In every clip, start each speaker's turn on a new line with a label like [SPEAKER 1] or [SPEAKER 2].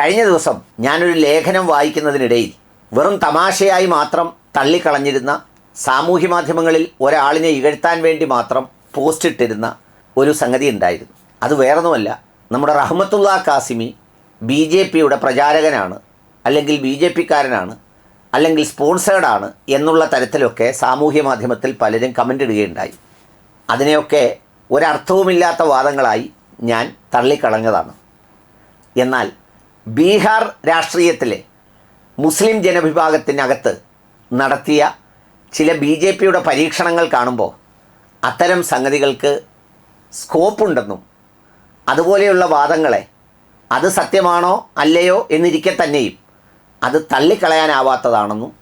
[SPEAKER 1] കഴിഞ്ഞ ദിവസം ഞാനൊരു ലേഖനം വായിക്കുന്നതിനിടയിൽ വെറും തമാശയായി മാത്രം തള്ളിക്കളഞ്ഞിരുന്ന സാമൂഹ്യ മാധ്യമങ്ങളിൽ ഒരാളിനെ ഇകഴ്ത്താൻ വേണ്ടി മാത്രം പോസ്റ്റ് ഇട്ടിരുന്ന ഒരു സംഗതി ഉണ്ടായിരുന്നു. അത് വേറൊന്നുമല്ല നമ്മുടെ റഹ്മത്തുള്ള കാസിമി ബി ജെ പിയുടെ പ്രചാരകനാണ് അല്ലെങ്കിൽ ബി ജെ പിക്കാരനാണ് അല്ലെങ്കിൽ സ്പോൺസേഡാണ് എന്നുള്ള തരത്തിലൊക്കെ സാമൂഹ്യ മാധ്യമത്തിൽ പലരും കമന്റ് ഇടുകയുണ്ടായി. അതിനെയൊക്കെ ഒരർത്ഥവുമില്ലാത്ത വാദങ്ങളായി ഞാൻ തള്ളിക്കളഞ്ഞതാണ്. എന്നാൽ ബീഹാർ രാഷ്ട്രീയത്തിലെ മുസ്ലിം ജനവിഭാഗത്തിനകത്ത് നടത്തിയ ചില ബി ജെ പിയുടെ പരീക്ഷണങ്ങൾ കാണുമ്പോൾ അത്തരം സംഗതികൾക്ക് സ്കോപ്പുണ്ടെന്നും അതുപോലെയുള്ള വാദങ്ങളെ അത് സത്യമാണോ അല്ലയോ എന്നിരിക്കെ തന്നെയും അത് തള്ളിക്കളയാനാവാത്തതാണെന്നും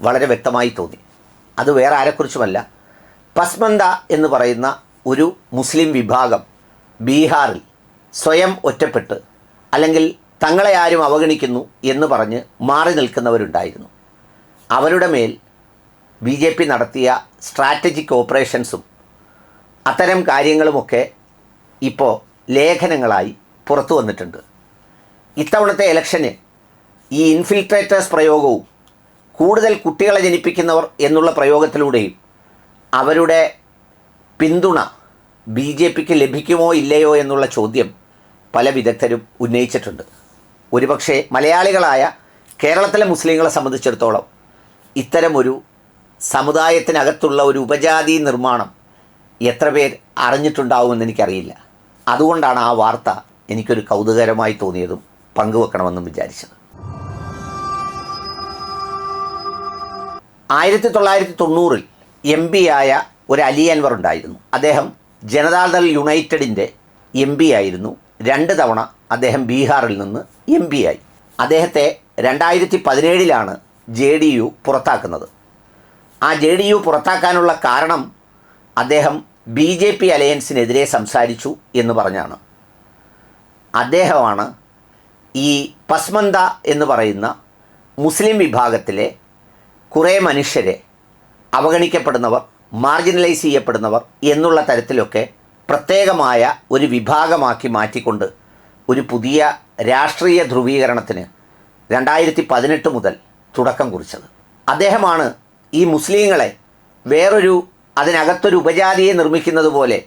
[SPEAKER 1] വളരെ വ്യക്തമായി തോന്നി. അത് വേറെ ആരെക്കുറിച്ചുമല്ല. പസ്മന്ത എന്ന് പറയുന്ന ഒരു മുസ്ലിം വിഭാഗം ബീഹാറിൽ സ്വയം ഒറ്റപ്പെട്ട് അല്ലെങ്കിൽ തങ്ങളെ ആരും അവഗണിക്കുന്നു എന്ന് പറഞ്ഞ് മാറി നിൽക്കുന്നവരുണ്ടായിരുന്നു. അവരുടെ മേൽ ബി ജെ പി നടത്തിയ സ്ട്രാറ്റജിക് ഓപ്പറേഷൻസും അത്തരം കാര്യങ്ങളുമൊക്കെ ഇപ്പോൾ ലേഖനങ്ങളായി പുറത്തു വന്നിട്ടുണ്ട്. ഇത്തവണത്തെ ഇലക്ഷന് ഈ ഇൻഫിൽട്രേറ്റേഴ്സ് പ്രയോഗവും കൂടുതൽ കുട്ടികളെ ജനിപ്പിക്കുന്നവർ എന്നുള്ള പ്രയോഗത്തിലൂടെയും അവരുടെ പിന്തുണ ബി ജെ പിക്ക് ലഭിക്കുമോ ഇല്ലയോ എന്നുള്ള ചോദ്യം പല വിദഗ്ധരും ഉന്നയിച്ചിട്ടുണ്ട്. ഒരുപക്ഷെ മലയാളികളായ കേരളത്തിലെ മുസ്ലിങ്ങളെ സംബന്ധിച്ചിടത്തോളം ഇത്തരമൊരു സമുദായത്തിനകത്തുള്ള ഒരു ഉപജാതി നിർമ്മാണം എത്ര പേർ അറിഞ്ഞിട്ടുണ്ടാവുമെന്ന് എനിക്കറിയില്ല. അതുകൊണ്ടാണ് ആ വാർത്ത എനിക്കൊരു കൗതുകരമായി തോന്നിയതും പങ്കുവെക്കണമെന്നും വിചാരിച്ചത്. ആയിരത്തി തൊള്ളായിരത്തി തൊണ്ണൂറിൽ എം പി ആയ ഒരു അലി അൻവർ ഉണ്ടായിരുന്നു. അദ്ദേഹം ജനതാദൾ യുണൈറ്റഡിന്റെ എം പി ആയിരുന്നു. രണ്ട് തവണ അദ്ദേഹം ബീഹാറിൽ നിന്ന് എം പി ആയി. അദ്ദേഹത്തെ രണ്ടായിരത്തി പതിനേഴിലാണ് ജെ ഡി യു പുറത്താക്കുന്നത്. ആ ജെ ഡി യു പുറത്താക്കാനുള്ള കാരണം അദ്ദേഹം ബി ജെ പി അലയൻസിനെതിരെ സംസാരിച്ചു എന്ന് പറഞ്ഞാണ്. അദ്ദേഹമാണ് ഈ പസ്മന്ത എന്ന് പറയുന്ന മുസ്ലിം വിഭാഗത്തിലെ കുറേ മനുഷ്യരെ അവഗണിക്കപ്പെടുന്നവർ മാർജിനലൈസ് ചെയ്യപ്പെടുന്നവർ എന്നുള്ള തരത്തിലൊക്കെ പ്രത്യേകമായ ഒരു വിഭാഗമാക്കി മാറ്റിക്കൊണ്ട് ഒരു പുതിയ രാഷ്ട്രീയ ധ്രുവീകരണത്തിന് രണ്ടായിരത്തി പതിനെട്ട് മുതൽ തുടക്കം കുറിച്ചത്. അദ്ദേഹമാണ് ഈ മുസ്ലിങ്ങളെ വേറൊരു അതിനകത്തൊരു ഉപജാതിയെ നിർമ്മിക്കുന്നത് പോലെ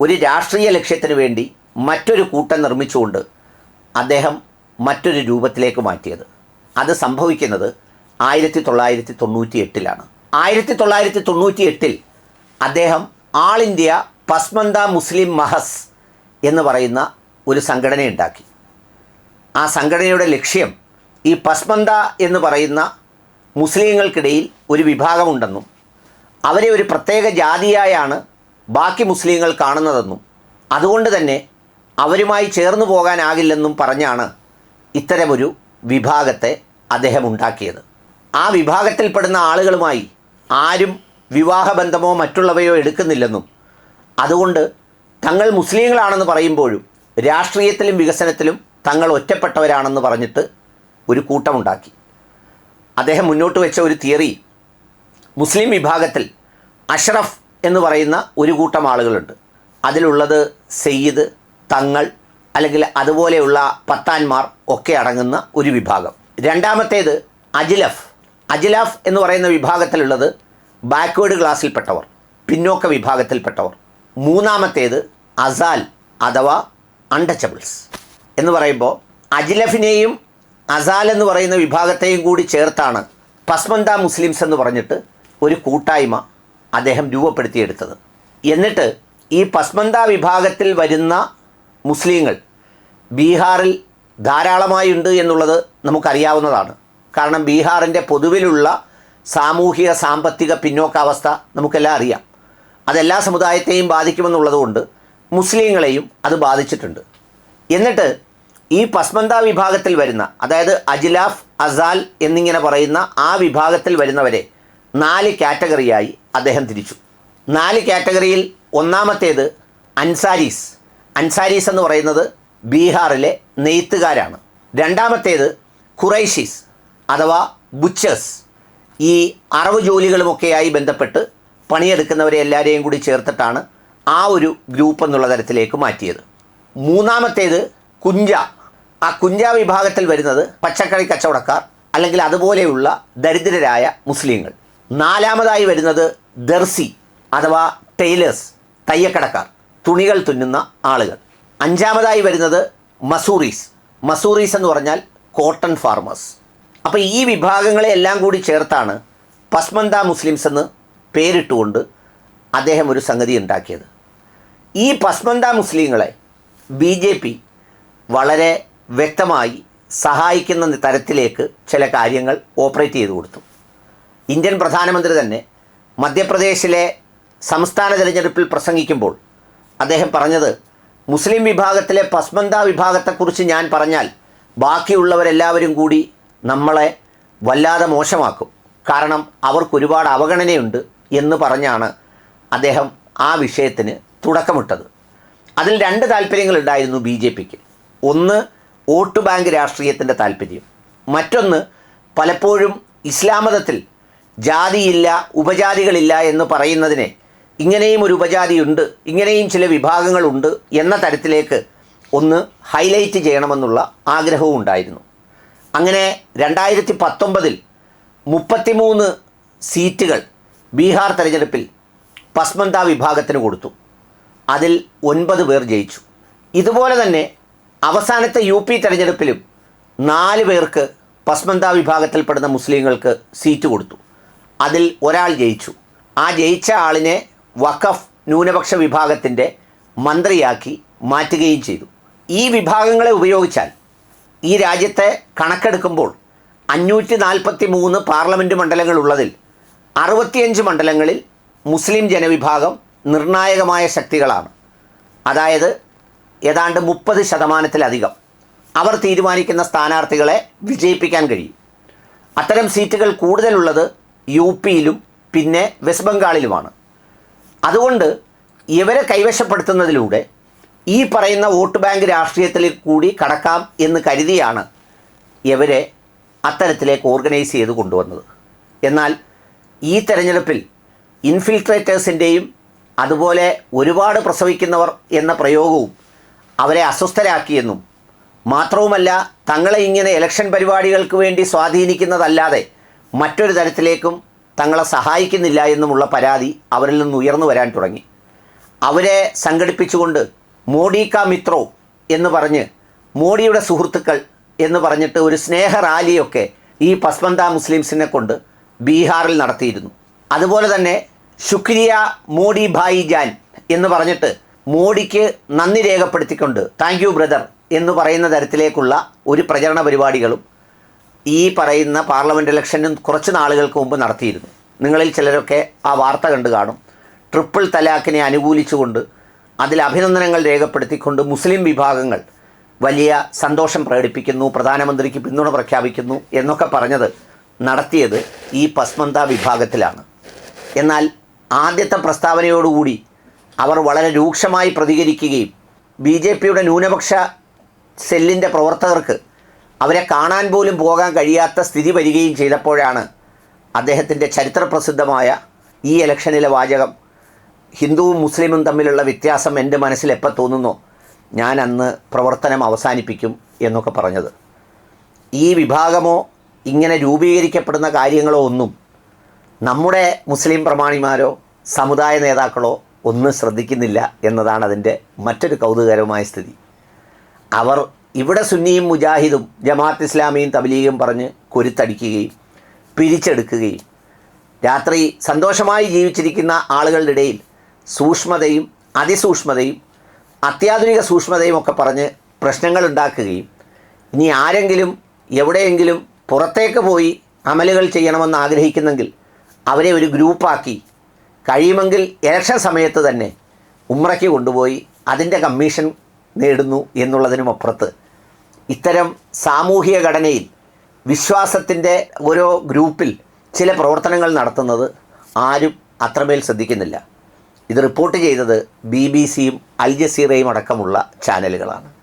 [SPEAKER 1] ഒരു രാഷ്ട്രീയ ലക്ഷ്യത്തിന് വേണ്ടി മറ്റൊരു കൂട്ടം നിർമ്മിച്ചുകൊണ്ട് അദ്ദേഹം മറ്റൊരു രൂപത്തിലേക്ക് മാറ്റിയത്. അത് സംഭവിക്കുന്നത് ആയിരത്തി തൊള്ളായിരത്തി തൊണ്ണൂറ്റി എട്ടിലാണ് ആയിരത്തി തൊള്ളായിരത്തി തൊണ്ണൂറ്റി എട്ടിൽ അദ്ദേഹം ആൾ ഇന്ത്യ പസ്മന്ത മുസ്ലിം മഹസ് എന്ന് പറയുന്ന ഒരു സംഘടനയുണ്ടാക്കി. ആ സംഘടനയുടെ ലക്ഷ്യം ഈ പസ്മന്ത എന്ന് പറയുന്ന മുസ്ലിങ്ങൾക്കിടയിൽ ഒരു വിഭാഗമുണ്ടെന്നും അവരെ ഒരു പ്രത്യേക ജാതിയായാണ് ബാക്കി മുസ്ലിങ്ങൾ കാണുന്നതെന്നും അതുകൊണ്ട് തന്നെ അവരുമായി ചേർന്നു പോകാനാകില്ലെന്നും പറഞ്ഞാണ് ഇത്തരമൊരു വിഭാഗത്തെ അദ്ദേഹം ഉണ്ടാക്കിയത്. ആ വിഭാഗത്തിൽപ്പെടുന്ന ആളുകളുമായി ആരും വിവാഹബന്ധമോ മറ്റുള്ളവയോ എടുക്കുന്നില്ലെന്നും അതുകൊണ്ട് തങ്ങൾ മുസ്ലിങ്ങളാണെന്ന് പറയുമ്പോഴും രാഷ്ട്രീയത്തിലും വികസനത്തിലും തങ്ങൾ ഒറ്റപ്പെട്ടവരാണെന്ന് പറഞ്ഞിട്ട് ഒരു കൂട്ടമുണ്ടാക്കി. അദ്ദേഹം മുന്നോട്ട് വെച്ച ഒരു തിയറി മുസ്ലിം വിഭാഗത്തിൽ അഷ്റഫ് എന്ന് പറയുന്ന ഒരു കൂട്ടം ആളുകളുണ്ട്. അതിലുള്ളത് സെയ്ദ് തങ്ങൾ അല്ലെങ്കിൽ അതുപോലെയുള്ള പത്താന്മാർ ഒക്കെ അടങ്ങുന്ന ഒരു വിഭാഗം. രണ്ടാമത്തേത് അജിലഫ്. അജിലാഫ് എന്ന് പറയുന്ന വിഭാഗത്തിലുള്ളത് ബാക്ക്വേഡ് ക്ലാസ്സിൽപ്പെട്ടവർ പിന്നോക്ക വിഭാഗത്തിൽപ്പെട്ടവർ. മൂന്നാമത്തേത് അസാൽ അഥവാ അൺടച്ചബിൾസ് എന്ന് പറയുമ്പോൾ അജിലഫിനെയും അസാൽ എന്ന് പറയുന്ന വിഭാഗത്തെയും കൂടി ചേർത്താണ് പസ്മന്ത മുസ്ലിംസ് എന്ന് പറഞ്ഞിട്ട് ഒരു കൂട്ടായ്മ അദ്ദേഹം രൂപപ്പെടുത്തിയെടുത്തത്. എന്നിട്ട് ഈ പസ്മന്ത വിഭാഗത്തിൽ വരുന്ന മുസ്ലിങ്ങൾ ബീഹാറിൽ ധാരാളമായുണ്ട് എന്നുള്ളത് നമുക്കറിയാവുന്നതാണ്. കാരണം ബീഹാറിന്റെ പൊതുവിലുള്ള സാമൂഹിക സാമ്പത്തിക പിന്നോക്കാവസ്ഥ നമുക്കെല്ലാം അറിയാം. അതെല്ലാ സമുദായത്തെയും ബാധിക്കുമെന്നുള്ളതുകൊണ്ട് മുസ്ലിങ്ങളെയും അത് ബാധിച്ചിട്ടുണ്ട്. എന്നിട്ട് ഈ പസ്മന്ത വിഭാഗത്തിൽ വരുന്ന അതായത് അജിലാഫ് അസാൽ എന്നിങ്ങനെ പറയുന്ന ആ വിഭാഗത്തിൽ വരുന്നവരെ നാല് കാറ്റഗറിയായി അദ്ദേഹം തിരിച്ചു. നാല് കാറ്റഗറിയിൽ ഒന്നാമത്തേത് അൻസാരീസ്. അൻസാരീസ് എന്ന് പറയുന്നത് ബീഹാറിലെ നെയ്ത്തുകാരാണ്. രണ്ടാമത്തേത് ഖുറൈഷീസ് അഥവാ ബുച്ചേഴ്സ്. ഈ അറവ് ജോലികളുമൊക്കെയായി ബന്ധപ്പെട്ട് പണിയെടുക്കുന്നവരെ എല്ലാവരെയും കൂടി ചേർത്തിട്ടാണ് ആ ഒരു ഗ്രൂപ്പ് എന്നുള്ള തരത്തിലേക്ക് മാറ്റിയത്. മൂന്നാമത്തേത് കുഞ്ച. ആ കുഞ്ച വിഭാഗത്തിൽ വരുന്നത് പച്ചക്കറി കച്ചവടക്കാർ അല്ലെങ്കിൽ അതുപോലെയുള്ള ദരിദ്രരായ മുസ്ലിങ്ങൾ. നാലാമതായി വരുന്നത് ദർസി അഥവാ ടെയിലേഴ്സ് തയ്യക്കടക്കാർ തുണികൾ തുന്നുന്ന ആളുകൾ. അഞ്ചാമതായി വരുന്നത് മസൂറീസ്. മസൂറീസ് എന്ന് പറഞ്ഞാൽ കോട്ടൺ ഫാർമേഴ്സ് അപ്പോൾ ഈ വിഭാഗങ്ങളെ എല്ലാം കൂടി ചേർത്താണ് പസ്മന്ത മുസ്ലിംസ് എന്ന് പേരിട്ടുകൊണ്ട് അദ്ദേഹം ഒരു സംഗതി ഉണ്ടാക്കിയത്. ഈ പസ്മന്ത മുസ്ലിങ്ങളെ ബി ജെ പി വളരെ വ്യക്തമായി സഹായിക്കുന്ന തരത്തിലേക്ക് ചില കാര്യങ്ങൾ ഓപ്പറേറ്റ് ചെയ്തു കൊടുത്തു. ഇന്ത്യൻ പ്രധാനമന്ത്രി തന്നെ മധ്യപ്രദേശിലെ സംസ്ഥാന തിരഞ്ഞെടുപ്പിൽ പ്രസംഗിക്കുമ്പോൾ അദ്ദേഹം പറഞ്ഞത് മുസ്ലിം വിഭാഗത്തിലെ പസ്മന്ത വിഭാഗത്തെക്കുറിച്ച് ഞാൻ പറഞ്ഞാൽ ബാക്കിയുള്ളവരെല്ലാവരും കൂടി നമ്മളെ വല്ലാതെ മോശമാക്കും. കാരണം അവർക്കൊരുപാട് അവഗണനയുണ്ട് എന്ന് പറഞ്ഞാണ് അദ്ദേഹം ആ വിഷയത്തിന് തുടക്കമിട്ടത്. അതിൽ രണ്ട് താല്പര്യങ്ങളുണ്ടായിരുന്നു ബി ജെ പിക്ക്. ഒന്ന് വോട്ട് ബാങ്ക് രാഷ്ട്രീയത്തിന്റെ താല്പര്യം. മറ്റൊന്ന് പലപ്പോഴും ഇസ്ലാമതത്തിൽ ജാതിയില്ല ഉപജാതികളില്ല എന്ന് പറയുന്നതിനെ ഇങ്ങനെയും ഒരു ഉപജാതിയുണ്ട് ഇങ്ങനെയും ചില വിഭാഗങ്ങളുണ്ട് എന്ന തരത്തിലേക്ക് ഒന്ന് ഹൈലൈറ്റ് ചെയ്യണമെന്നുള്ള ആഗ്രഹവും ഉണ്ടായിരുന്നു. അങ്ങനെ രണ്ടായിരത്തി പത്തൊമ്പതിൽ മുപ്പത്തിമൂന്ന് സീറ്റുകൾ ബീഹാർ തെരഞ്ഞെടുപ്പിൽ പസ്മന്ത വിഭാഗത്തിന് കൊടുത്തു. അതിൽ ഒൻപത് പേർ ജയിച്ചു. ഇതുപോലെ തന്നെ അവസാനത്തെ യു പി തെരഞ്ഞെടുപ്പിലും നാല് പേർക്ക് പസ്മന്ത വിഭാഗത്തിൽപ്പെടുന്ന മുസ്ലിങ്ങൾക്ക് സീറ്റ് കൊടുത്തു. അതിൽ ഒരാൾ ജയിച്ചു. ആ ജയിച്ച ആളിനെ വഖഫ് ന്യൂനപക്ഷ വിഭാഗത്തിന്റെ മന്ത്രിയാക്കി മാറ്റുകയും ചെയ്തു. ഈ വിഭാഗങ്ങളെ ഉപയോഗിച്ചാൽ ഈ രാജ്യത്തെ കണക്കെടുക്കുമ്പോൾ അഞ്ഞൂറ്റി നാൽപ്പത്തി മൂന്ന് പാർലമെന്റ് മണ്ഡലങ്ങളുള്ളതിൽ അറുപത്തിയഞ്ച് മണ്ഡലങ്ങളിൽ മുസ്ലിം ജനവിഭാഗം നിർണായകമായ ശക്തികളാണ്. അതായത് ഏതാണ്ട് മുപ്പത് ശതമാനത്തിലധികം. അവർ തീരുമാനിക്കുന്ന സ്ഥാനാർത്ഥികളെ വിജയിപ്പിക്കാൻ കഴിയും. അത്തരം സീറ്റുകൾ കൂടുതലുള്ളത് യു പിയിലും പിന്നെ വെസ്റ്റ് ബംഗാളിലുമാണ്. അതുകൊണ്ട് ഇവരെ കൈവശപ്പെടുത്തുന്നതിലൂടെ ഈ പറയുന്ന വോട്ട് ബാങ്ക് രാഷ്ട്രീയത്തിൽ കൂടി കടക്കാം എന്ന് കരുതിയാണ് ഇവരെ അത്തരത്തിലേക്ക് ഓർഗനൈസ് ചെയ്ത് കൊണ്ടുവന്നത്. എന്നാൽ ഈ തെരഞ്ഞെടുപ്പിൽ ഇൻഫിൽട്രേറ്റേഴ്സിന്റെയും അതുപോലെ ഒരുപാട് പ്രസവിക്കുന്നവർ എന്ന പ്രയോഗവും അവരെ അസ്വസ്ഥരാക്കിയെന്നും മാത്രവുമല്ല തങ്ങളെ ഇങ്ങനെ ഇലക്ഷൻ പരിപാടികൾക്ക് വേണ്ടി സ്വാധീനിക്കുന്നതല്ലാതെ മറ്റൊരു തരത്തിലേക്കും തങ്ങളെ സഹായിക്കുന്നില്ല എന്നുമുള്ള പരാതി അവരിൽ നിന്ന് ഉയർന്നു വരാൻ തുടങ്ങി. അവരെ സംഘടിപ്പിച്ചുകൊണ്ട് മോഡി കാ മിത്രോ എന്ന് പറഞ്ഞ് മോഡിയുടെ സുഹൃത്തുക്കൾ എന്ന് പറഞ്ഞിട്ട് ഒരു സ്നേഹ റാലിയൊക്കെ ഈ പസ്മന്ത മുസ്ലിംസിനെ കൊണ്ട് ബീഹാറിൽ നടത്തിയിരുന്നു. അതുപോലെ തന്നെ ശുക്രിയ മോഡി ഭായി ജാൻ എന്ന് പറഞ്ഞിട്ട് മോഡിക്ക് നന്ദി രേഖപ്പെടുത്തിക്കൊണ്ട് താങ്ക് യു ബ്രദർ എന്ന് പറയുന്ന തരത്തിലേക്കുള്ള ഒരു പ്രചരണ പരിപാടികളും ഈ പറയുന്ന പാർലമെന്റ് ഇലക്ഷനും കുറച്ച് നാളുകൾക്ക് മുമ്പ് നടത്തിയിരുന്നു. നിങ്ങളിൽ ചിലരൊക്കെ ആ വാർത്ത കണ്ടു കാണും. ട്രിപ്പിൾ തലാഖിനെ അനുകൂലിച്ചുകൊണ്ട് അതിൽ അഭിനന്ദനങ്ങൾ രേഖപ്പെടുത്തിക്കൊണ്ട് മുസ്ലിം വിഭാഗങ്ങൾ വലിയ സന്തോഷം പ്രകടിപ്പിക്കുന്നു പ്രധാനമന്ത്രിക്ക് പിന്തുണ പ്രഖ്യാപിക്കുന്നു എന്നൊക്കെ പറഞ്ഞത് നടത്തിയത് ഈ പസ്മന്ത വിഭാഗത്തിലാണ്. എന്നാൽ ആദ്യത്തെ പ്രസ്താവനയോടുകൂടി അവർ വളരെ രൂക്ഷമായി പ്രതികരിക്കുകയും ബി ജെ പിയുടെ ന്യൂനപക്ഷ സെല്ലിന്റെ പ്രവർത്തകർക്ക് അവരെ കാണാൻ പോലും പോകാൻ കഴിയാത്ത സ്ഥിതി വരികയും ചെയ്തപ്പോഴാണ് അദ്ദേഹത്തിന്റെ ചരിത്രപ്രസിദ്ധമായ ഈ ഇലക്ഷനിലെ വാചകം ഹിന്ദുവും മുസ്ലിമും തമ്മിലുള്ള വ്യത്യാസം എന്റെ മനസ്സിൽ എപ്പോൾ തോന്നുന്നു ഞാൻ അന്ന് പ്രവർത്തനം അവസാനിപ്പിക്കും എന്നൊക്കെ പറഞ്ഞത്. ഈ വിഭാഗമോ ഇങ്ങനെ രൂപീകരിക്കപ്പെടുന്ന കാര്യങ്ങളോ ഒന്നും നമ്മുടെ മുസ്ലിം പ്രമാണിമാരോ സമുദായ നേതാക്കളോ ഒന്നും ശ്രദ്ധിക്കുന്നില്ല എന്നതാണ് അതിന്റെ മറ്റൊരു കൗതുകകരമായ സ്ഥിതി. അവർ ഇവിടെ സുന്നിയും മുജാഹിദും ജമാഅത്ത് ഇസ്ലാമിയും തബലീഗും പറഞ്ഞ് കൊരുത്തടിക്കുകയും പിരിച്ചെടുക്കുകയും രാത്രി സന്തോഷമായി ജീവിച്ചിരിക്കുന്ന ആളുകളുടെ ഇടയിൽ സൂക്ഷ്മതയും അതിസൂക്ഷ്മതയും അത്യാധുനിക സൂക്ഷ്മതയും ഒക്കെ പറഞ്ഞ് പ്രശ്നങ്ങൾ ഉണ്ടാക്കുകയും ഇനി ആരെങ്കിലും എവിടെയെങ്കിലും പുറത്തേക്ക് പോയി അമലുകൾ ചെയ്യണമെന്ന് ആഗ്രഹിക്കുന്നെങ്കിൽ അവരെ ഒരു ഗ്രൂപ്പാക്കി. കഴിയുമെങ്കിൽ ഇലക്ഷൻ സമയത്ത് തന്നെ ഉമ്രയ്ക്ക് കൊണ്ടുപോയി അതിന്റെ കമ്മീഷൻ നേടുന്നു എന്നുള്ളതിനുമപ്പുറത്ത് ഇത്തരം സാമൂഹിക ഘടനയിൽ വിശ്വാസത്തിന്റെ ഓരോ ഗ്രൂപ്പിൽ ചില പ്രവർത്തനങ്ങൾ നടത്തുന്നത് ആരും അത്രമേൽ ശ്രദ്ധിക്കുന്നില്ല. ഇത് റിപ്പോർട്ട് ചെയ്തത് ബി ബി സിയും അൽ ജസീറയും അടക്കമുള്ള ചാനലുകളാണ്.